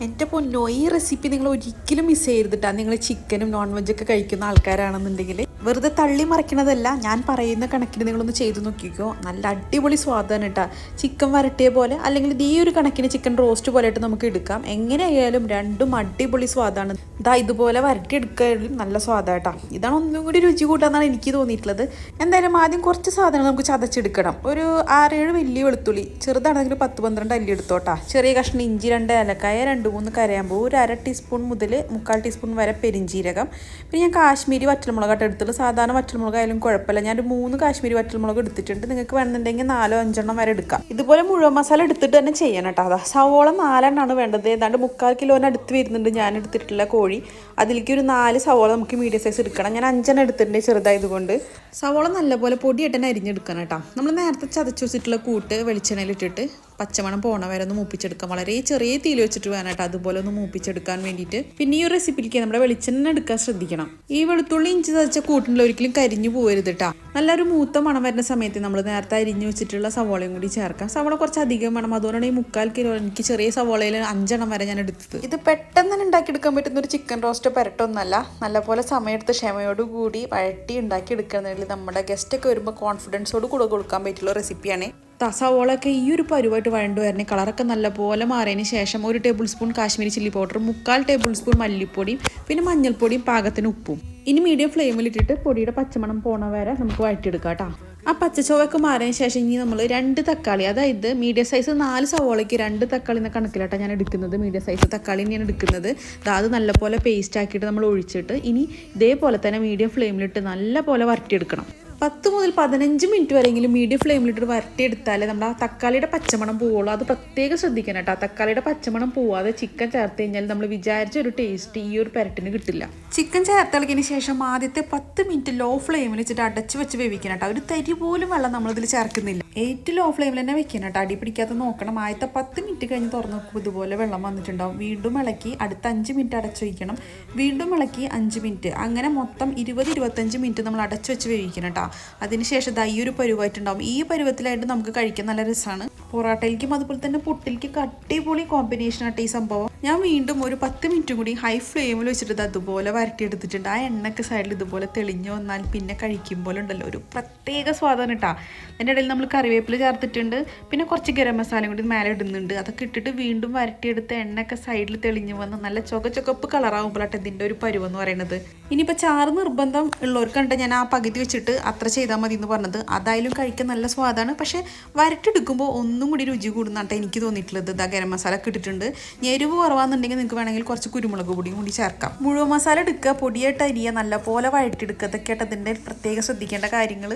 എന്റെ പൊന്നോ ഈ റെസിപ്പി നിങ്ങൾ ഒരിക്കലും മിസ് ചെയ്തിട്ടാണ് നിങ്ങൾ ചിക്കനും നോൺ വെജൊക്കെ കഴിക്കുന്ന ആൾക്കാരാണെന്നുണ്ടെങ്കിൽ വെറുതെ തള്ളി മറിക്കണതല്ല ഞാൻ പറയുന്ന കണക്കിന് നിങ്ങളൊന്ന് ചെയ്ത് നോക്കിക്കോ. നല്ല അടിപൊളി സ്വാദാണ് കേട്ടോ ചിക്കൻ വരട്ടിയ പോലെ അല്ലെങ്കിൽ ഈ ഒരു കണക്കിന് ചിക്കൻ റോസ്റ്റ് പോലെ ആയിട്ട് നമുക്ക് എടുക്കാം. എങ്ങനെയായാലും രണ്ടും അടിപൊളി സ്വാദാണ്. ഇതാ ഇതുപോലെ വരട്ടി എടുക്കാനും നല്ല സ്വാദാട്ടാ ഇതാണ് ഒന്നും കൂടി രുചി കൂട്ടാന്നാണ് എനിക്ക് തോന്നിയിട്ടുള്ളത്. എന്തായാലും ആദ്യം കുറച്ച് സാധനങ്ങൾ നമുക്ക് ചതച്ചെടുക്കണം. ഒരു ആറേഴ് വലിയ വെളുത്തുള്ളി ചെറുതാണെങ്കിൽ പത്ത് പന്ത്രണ്ട് അല്ലി എടുത്തോട്ടാ. ചെറിയ കഷ്ണം ഇഞ്ചി രണ്ട് ഏലക്കായ രണ്ട് മൂന്ന് കരയാമ്പൂ ഒരു അര ടീസ്പൂൺ മുതൽ മുക്കാൽ ടീസ്പൂൺ വരെ പെരിഞ്ചീരകം. പിന്നെ ഞാൻ കാശ്മീരി വറ്റൽമുളകായിട്ട് എടുത്തുള്ളൂ സാധാരണ വറ്റൽമുളക് ആയാലും കുഴപ്പമില്ല. ഞാൻ ഒരു മൂന്ന് കാശ്മീരി വറ്റൽമുളക് എടുത്തിട്ടുണ്ട്. നിങ്ങൾക്ക് വേണമെന്നുണ്ടെങ്കിൽ നാലോ അഞ്ചെണ്ണം വരെ എടുക്കാം. ഇതുപോലെ മുഴുവൻ മസാല എടുത്തിട്ട് തന്നെ ചെയ്യണം കേട്ടോ. അതാ സവോള നാലെണ്ണമാണ് വേണ്ടത്. ഏതാണ്ട് മുക്കാൽ കിലോന് അടുത്ത് വരുന്നുണ്ട് ഞാൻ എടുത്തിട്ടുള്ള കോഴി. അതിലേക്ക് ഒരു നാല് സവോള നമുക്ക് മീഡിയം സൈസ് എടുക്കണം. ഞാൻ അഞ്ചെണ്ണം എടുത്തിട്ടുണ്ട് ചെറുതായതുകൊണ്ട്. സവോള നല്ലപോലെ പൊടിയായിട്ട് തന്നെ അരിഞ്ഞെടുക്കണം കേട്ടോ. നമ്മൾ നേരത്തെ ചതച്ചു വെച്ചിട്ടുള്ള കൂട്ട് വെളിച്ചെണ്ണയിലിട്ടിട്ട് പച്ചമണം പോണ വരെ ഒന്ന് മൂപ്പിച്ചെടുക്കാം. വളരെ ചെറിയ തീയിൽ വെച്ചിട്ട് വേണം അതുപോലെ ഒന്ന് മൂപ്പിച്ചെടുക്കാൻ വേണ്ടിയിട്ട്. പിന്നെ ഈ റെസിപ്പിക്ക് നമ്മുടെ വെളിച്ചെണ്ണ എടുക്കാൻ ശ്രദ്ധിക്കണം. ഈ വെളുത്തുള്ളി ഇഞ്ചി തച്ച കൂട്ടിന്റെ ഒരിക്കലും കരിഞ്ഞു പോകരുത് കേട്ടോ നല്ലൊരു മൂത്ത മണം വരുന്ന സമയത്ത് നമ്മൾ നേരത്തെ അരിഞ്ഞു വെച്ചിട്ടുള്ള സവോളയും കൂടി ചേർക്കാം. സവോള കുറച്ച് അധികം വേണം. അതുകൊണ്ടാണ് ഈ മുക്കാൽ കിലോ എനിക്ക് ചെറിയ സവോളയിൽ അഞ്ചെണ്ണം വരെ ഞാൻ എടുത്തത്. ഇത് പെട്ടെന്ന് തന്നെ ഉണ്ടാക്കിയെടുക്കാൻ പറ്റുന്ന ഒരു ചിക്കൻ റോസ്റ്റ് പെരട്ടൊന്നല്ല നല്ലപോലെ സമയമെടുത്ത് ക്ഷമയോട് കൂടി വഴട്ടി ഉണ്ടാക്കി എടുക്കുന്നതിൽ നമ്മുടെ ഗസ്റ്റൊക്കെ വരുമ്പോൾ കോൺഫിഡൻസോട് കൂടെ കൊടുക്കാൻ പറ്റുള്ള റെസിപ്പിയാണ് സവോളൊക്കെ ഈ ഒരു പരുവായിട്ട് വഴണ്ടു വരണേ. കളറൊക്കെ നല്ലപോലെ മാറിയതിന് ശേഷം ഒരു tablespoon Kashmiri chilli powder മുക്കാൽ ടേബിൾ സ്പൂൺ മല്ലിപ്പൊടിയും പിന്നെ മഞ്ഞൾപ്പൊടിയും പാകത്തിന് ഉപ്പും. ഇനി മീഡിയം ഫ്ലെയിമിൽ ഇട്ടിട്ട് പൊടിയുടെ പച്ചമണം പോണ വരെ നമുക്ക് വഴറ്റിയെടുക്കാം കേട്ടോ ആ പച്ചച്ചോവൊക്കെ മാറിയതിന് ശേഷം ഇനി നമ്മൾ രണ്ട് തക്കാളി അതായത് മീഡിയം സൈസ് നാല് സവോളയ്ക്ക് രണ്ട് തക്കാളി എന്ന കണക്കിലാട്ടാണ് ഞാൻ എടുക്കുന്നത്. മീഡിയം സൈസ് തക്കാളി ഞാൻ എടുക്കുന്നത്. അത് നല്ലപോലെ പേസ്റ്റ് ആക്കിയിട്ട് നമ്മൾ ഒഴിച്ചിട്ട് ഇനി ഇതേപോലെ തന്നെ മീഡിയം ഫ്ലെയിമിലിട്ട് നല്ലപോലെ വരട്ടിയെടുക്കണം. പത്ത് മുതൽ പതിനഞ്ച് മിനിറ്റ് വരെയെങ്കിലും മീഡിയം ഫ്ലെയിമിലിട്ട് വരട്ടിയെടുത്താലേ നമ്മുടെ ആ തക്കാളിയുടെ പച്ചമണം പോവുള്ളൂ. അത് പ്രത്യേകം ശ്രദ്ധിക്കണം കേട്ടോ തക്കാളിയുടെ പച്ചമണം പോവാതെ ചിക്കൻ ചേർത്ത് കഴിഞ്ഞാൽ നമ്മൾ വിചാരിച്ച ഒരു ടേസ്റ്റ് ഈ ഒരു പെരട്ടിന് കിട്ടില്ല. ചിക്കൻ ചേർത്തിളക്കിന് ശേഷം ആദ്യത്തെ പത്ത് മിനിറ്റ് ലോ ഫ്ലെയിമിൽ വെച്ചിട്ട് അടച്ച് വെച്ച് വേവിക്കണം കേട്ടോ ഒരു തരി പോലും വെള്ളം നമ്മളിതിൽ ചേർക്കുന്നില്ല. ഏറ്റവും ലോ ഫ്ലെയിമിൽ തന്നെ വെക്കണം കേട്ടോ അടി പിടിക്കാതെ നോക്കണം. ആദ്യത്തെ പത്ത് മിനിറ്റ് കഴിഞ്ഞ് തുറന്ന് നോക്കുമ്പോൾ ഇതുപോലെ വെള്ളം വന്നിട്ടുണ്ടാവും. വീണ്ടും ഇളക്കി അടുത്ത അഞ്ച് മിനിറ്റ് അടച്ച് വയ്ക്കണം വീണ്ടും ഇളക്കി അഞ്ച് മിനിറ്റ്. അങ്ങനെ മൊത്തം ഇരുപത് ഇരുപത്തഞ്ച് മിനിറ്റ് നമ്മൾ അടച്ച് വെച്ച് വേവിക്കണം കേട്ടോ അതിനുശേഷം ദാ ഈ ഒരു പരുവായിട്ടുണ്ടാവും. ഈ പരുവത്തിലായിട്ട് നമുക്ക് കഴിക്കാൻ നല്ല രസമാണ് പൊറോട്ടയിലേക്കും അതുപോലെ തന്നെ പുട്ടിലേക്കും അടിപൊളി കോമ്പിനേഷൻ ആയിട്ട് ഈ സംഭവം. ഞാൻ വീണ്ടും ഒരു പത്ത് മിനിറ്റും കൂടി ഹൈ ഫ്ലെയിമിൽ വെച്ചിട്ട് അതുപോലെ വരട്ടിയെടുത്തിട്ടുണ്ട്. ആ എണ്ണക്ക് സൈഡിൽ ഇതുപോലെ തെളിഞ്ഞു വന്നാൽ പിന്നെ കഴിക്കുമ്പോൾ ഉണ്ടല്ലോ. ഒരു പ്രത്യേക സ്വാദാണ് കേട്ടോ അതിന്റെ ഇടയിൽ നമ്മൾ കറിവേപ്പില ചേർത്തിട്ടുണ്ട്. പിന്നെ കുറച്ച് ഗരം മസാല കൂടി മേലെ ഇടുന്നുണ്ട്. അതൊക്കെ ഇട്ടിട്ട് വീണ്ടും വരട്ടിയെടുത്ത് എണ്ണയൊക്കെ സൈഡിൽ തെളിഞ്ഞു വന്ന് നല്ല ചുക ചുക്കപ്പ് കളറാകുമ്പോഴാട്ടെ ഇതിന്റെ ഒരു പരുവെന്ന് പറയുന്നത് ഇനിയിപ്പോൾ ചാറ് നിർബന്ധം ഉള്ളവർക്കുണ്ട് ഞാൻ ആ പകുതി വെച്ചിട്ട് അത്ര ചെയ്താൽ മതി എന്ന് പറഞ്ഞത്. അതായാലും കഴിക്കാൻ നല്ല സ്വാദാണ്. പക്ഷേ വരട്ടെടുക്കുമ്പോൾ ഒന്നും കൂടി രുചി കൂടുന്നാട്ടെ എനിക്ക് തോന്നിയിട്ടുള്ളത്. ഇതാ ഗരം മസാല ഒക്കെ ഇട്ടിട്ടുണ്ട് എരിവ് കുറവാണെന്നുണ്ടെങ്കിൽ നിങ്ങൾക്ക് വേണമെങ്കിൽ കുറച്ച് കുരുമുളക് പൊടിയും കൂടി ചേർക്കാം. മുഴുവൻ മസാല എടുക്കുക പൊടിയായിട്ട് അരിയ നല്ലപോലെ വഴറ്റിയെടുക്കുക. ഇതൊക്കെയായിട്ട് അതിന്റെ പ്രത്യേകം ശ്രദ്ധിക്കേണ്ട കാര്യങ്ങൾ